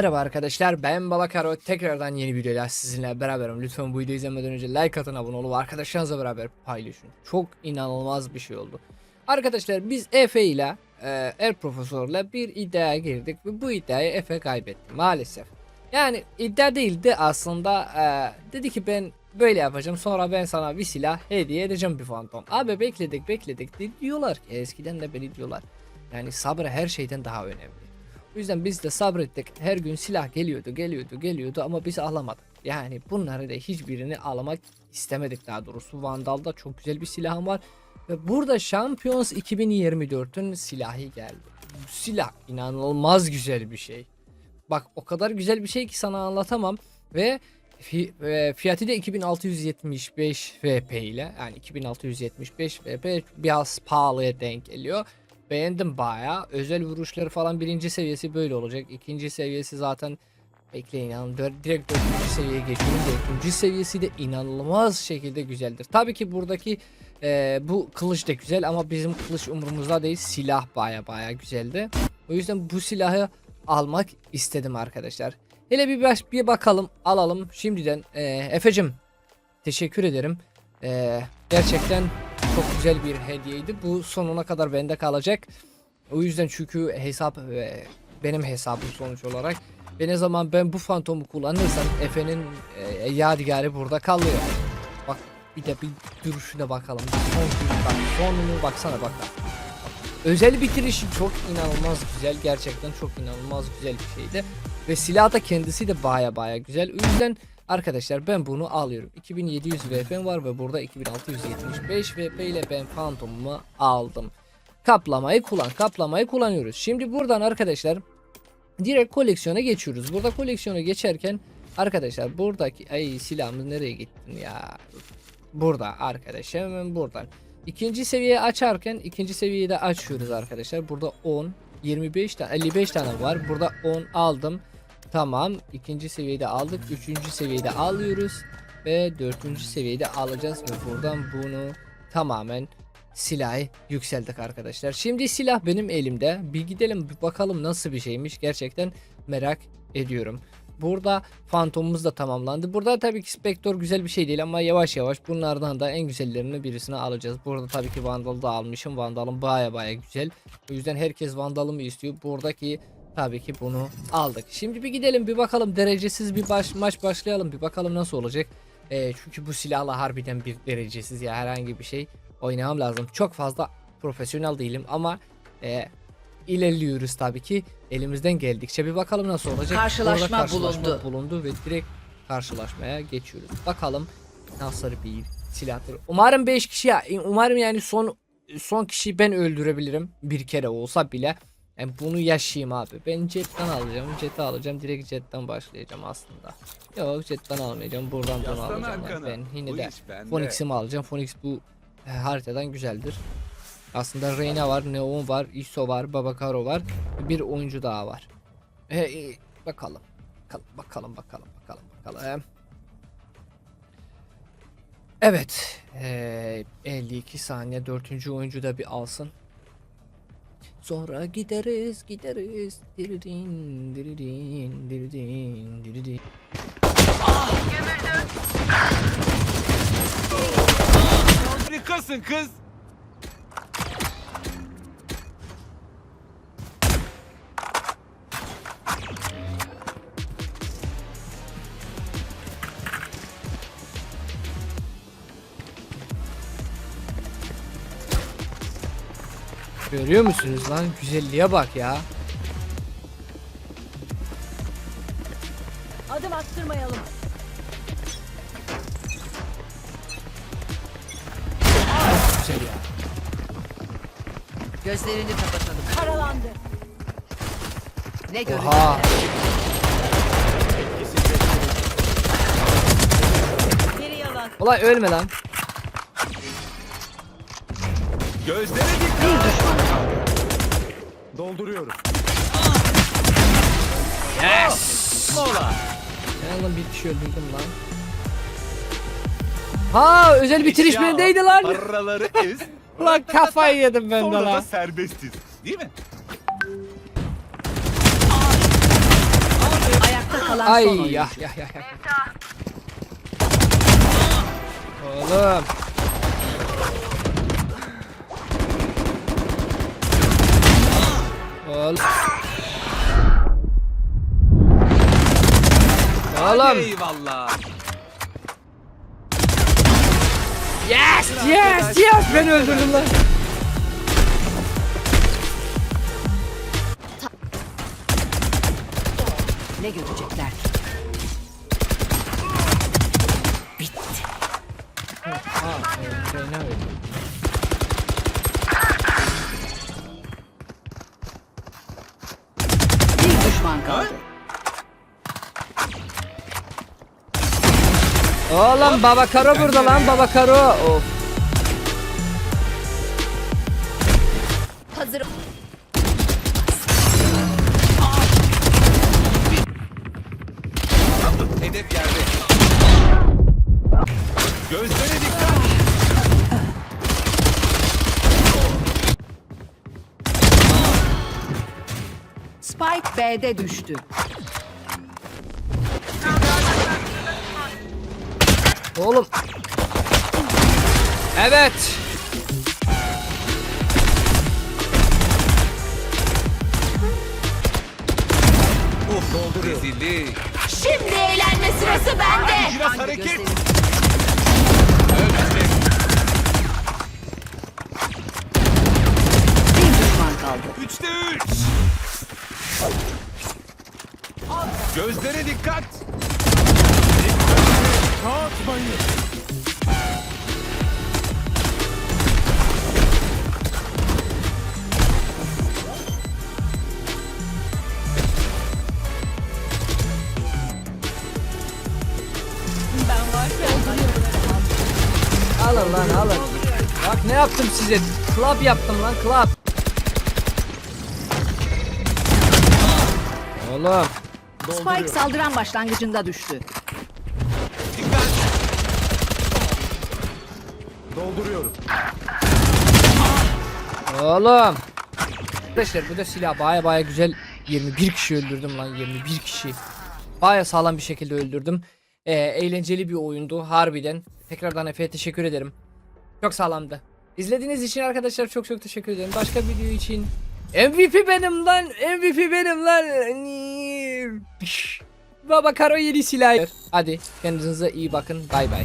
Merhaba arkadaşlar ben Balakaro tekrardan yeni bir videoyla sizinle beraberim. Lütfen bu videoyu izlemeden önce like atın abone olun arkadaşlarınızla beraber paylaşın. Çok inanılmaz bir şey oldu. Arkadaşlar biz Efe ile e, Er Profesör'le bir iddiaya girdik ve bu iddiayı Efe kaybetti maalesef. Yani iddia değildi aslında e, dedi ki ben böyle yapacağım sonra ben sana bir silah hediye edeceğim bir fantom. Abi bekledik bekledik diyorlar ki eskiden de beni diyorlar. Yani sabır her şeyden daha önemli. Yüzden biz de sabrettik. Her gün silah geliyordu, geliyordu, geliyordu ama biz alamadık. Yani bunları da hiçbirini almak istemedik daha doğrusu. Vandal'da çok güzel bir silahım var. Ve burada Champions 2024'ün silahı geldi. Bu silah inanılmaz güzel bir şey. Bak o kadar güzel bir şey ki sana anlatamam. Ve fiyatı da 2675 VP ile yani 2675 VP biraz pahalıya denk geliyor. Beğendim bayağı. Özel vuruşları falan birinci seviyesi böyle olacak. İkinci seviyesi zaten bekleyin yani dör- direkt dördüncü seviyeye geçiyorum. Dördüncü seviyesi de inanılmaz şekilde güzeldir. Tabii ki buradaki e, bu kılıç da güzel ama bizim kılıç umurumuzda değil. Silah baya baya güzeldi. O yüzden bu silahı almak istedim arkadaşlar. Hele bir baş, bir bakalım alalım. Şimdiden e, Efe'cim teşekkür ederim. E, gerçekten çok güzel bir hediyeydi. Bu sonuna kadar bende kalacak. O yüzden çünkü hesap e, benim hesabım sonuç olarak. Ve ne zaman ben bu fantomu kullanırsam Efe'nin e, yadigarı burada kalıyor. Bak bir de bir duruşuna bakalım. Son bak sonunu baksana bak. bak. Özel bitirişi çok inanılmaz güzel. Gerçekten çok inanılmaz güzel bir şeydi. Ve silah da kendisi de baya baya güzel. O yüzden Arkadaşlar ben bunu alıyorum. 2700 VP var ve burada 2675 VP ile ben Phantom'umu aldım. Kaplamayı kullan. Kaplamayı kullanıyoruz. Şimdi buradan arkadaşlar direkt koleksiyona geçiyoruz. Burada koleksiyona geçerken arkadaşlar buradaki ay silahımız nereye gittin ya? Burada arkadaşlar hemen buradan. İkinci seviyeyi açarken ikinci seviyeyi de açıyoruz arkadaşlar. Burada 10 25 tane 55 tane var. Burada 10 aldım. Tamam. ikinci seviyede aldık. Üçüncü seviyede alıyoruz. Ve dördüncü seviyede alacağız. Ve buradan bunu tamamen silahı yükselttik arkadaşlar. Şimdi silah benim elimde. Bir gidelim bir bakalım nasıl bir şeymiş. Gerçekten merak ediyorum. Burada fantomumuz da tamamlandı. Burada tabii ki Spectre güzel bir şey değil ama yavaş yavaş bunlardan da en güzellerini birisini alacağız. Burada tabii ki Vandal'ı da almışım. Vandal'ım baya baya güzel. O yüzden herkes Vandal'ımı istiyor. Buradaki Tabii ki bunu aldık. Şimdi bir gidelim bir bakalım derecesiz bir baş, maç başlayalım bir bakalım nasıl olacak. Ee, çünkü bu silahla harbiden bir derecesiz ya herhangi bir şey oynamam lazım. Çok fazla profesyonel değilim ama e, ilerliyoruz tabii ki. Elimizden geldikçe bir bakalım nasıl olacak. Karşılaşma Orada bulundu. bulundu ve direkt karşılaşmaya geçiyoruz. Bakalım nasıl bir silahtır. Umarım 5 kişi ya umarım yani son son kişiyi ben öldürebilirim bir kere olsa bile. Yani bunu yaşayayım abi. Ben jetten alacağım. Jet'i alacağım. Direkt jetten başlayacağım aslında. Yok jetten almayacağım. Buradan bunu alacağım. arkana. Ben yine de. Phoenix'imi alacağım. Phoenix bu e, haritadan güzeldir. Aslında Reyna var, Neon var, Iso var, Babakaro var. Bir oyuncu daha var. E, e, bakalım. Bakalım, bakalım, bakalım, bakalım, bakalım. Evet. E, 52 saniye. Dördüncü oyuncu da bir alsın. Sonra gideriz gideriz diridin diridin diridin diridin Harikasın kız. Görüyor musunuz lan güzelliğe bak ya Adım attırmayalım. Güzel ya Gözlerini kapatalım. Karalandı. Ne görecekler? Oha Geri yalan. Olay ölme lan Gözlere dikkat. Dolduruyorum. Yes Mola. Ben lan bir kişi öldürdüm lan Ha özel bitiriş Ya, bendeydi lan Paraları ez. Lan kafayı yedim ben de Sonra da lan serbestiz. Değil mi? Ay son oyuncu. ya ya ya ya. Oğlum. Oğlum. Oğlum. Eyvallah. Yes, yes, yes. Beni öldürdün lan. Ne görecekler? Ha, Oğlum baba karo burada lan baba karo. Of. Hazır. Hedef yerde. Gözlere dikkat. Spike B'de düştü. Oğlum. Evet. Uf dolduruyor. Rezillik. Şimdi eğlenme sırası bende. Biraz hareket. Ölmeyecek. Bir düşman kaldı. Üçte üç. Gözlere dikkat. Dikkat. Alın lan alın. Bak ne yaptım size. Club yaptım lan club. Oğlum. Spike saldıran başlangıcında düştü. Dolduruyorum. Oğlum. Arkadaşlar bu da silah baya baya güzel 21 kişi öldürdüm lan 21 kişi. Baya sağlam bir şekilde öldürdüm. Ee, eğlenceli bir oyundu harbiden. Tekrardan Efe'ye teşekkür ederim. Çok sağlamdı. İzlediğiniz için arkadaşlar çok çok teşekkür ederim. Başka video için MVP benim lan. MVP benim lan. Baba Karo yeni silah. Hadi kendinize iyi bakın. Bay bay.